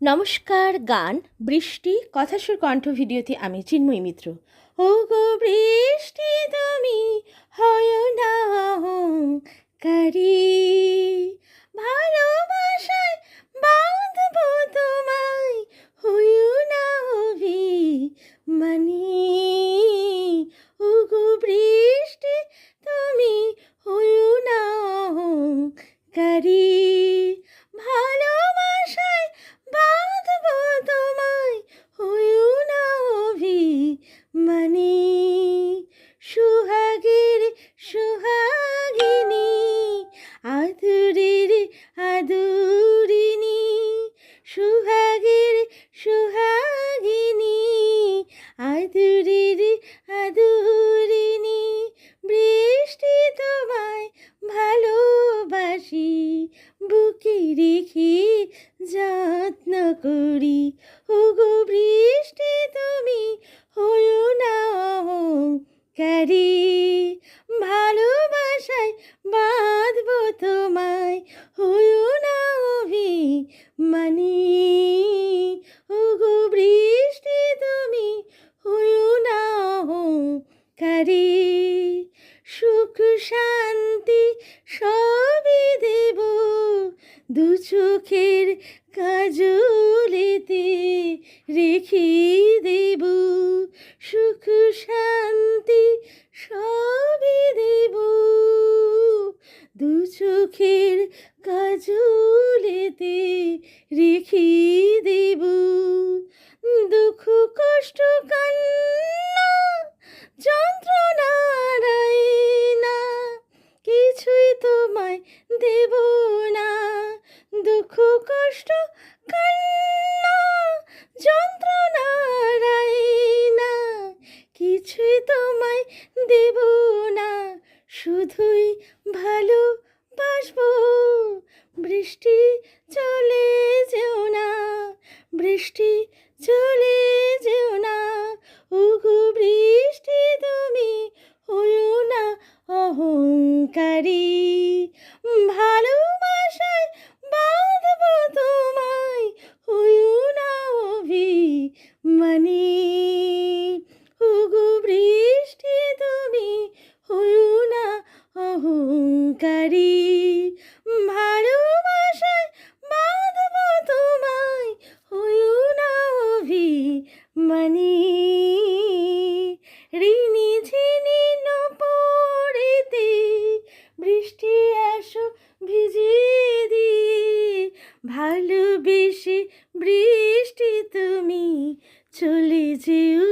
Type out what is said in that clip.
নমস্কার, গান, বৃষ্টি, কথাসুর কণ্ঠ ভিডিওতে আমি চিন্ময়ী মিত্র। ও গো বৃষ্টি তুমি হয় না কারি মানি সুহাগের সুহাগিনী, আদুরের আদুরিনী, সুহাগের সুহাগিনী, আদুরের আদুরিনী। বৃষ্টি তোমায় ভালোবাসি, বুকে রেখে যত্ন করি। ওগো বৃষ্টি তুমি তোমায় হইও না অভি মানি ওগো বৃষ্টি, তুমি হইও না কারি সুখ, শান্তি সবই দেব দু চোখের কাজলেতে রেখে দেব। দু চোখের কাজলেতে রেখে দেব। দুঃখ, কষ্ট, কান্না যন্ত্রণারাই না কিছুই তোমায় দেব না। দুঃখ, কষ্ট, কান্না যন্ত্রণারাই না কিছুই তোমায় দেব না। শুধুই ভালো বাসবো বৃষ্টি চলে যেও না, বৃষ্টি চলে যেও না। উঘু বৃষ্টি তুমি হইও না, অহংকারী ঝিনি নপড়েতে বৃষ্টি আসো ভিজিয়ে দি ভালোবেসে বৃষ্টি তুমি চলে যেও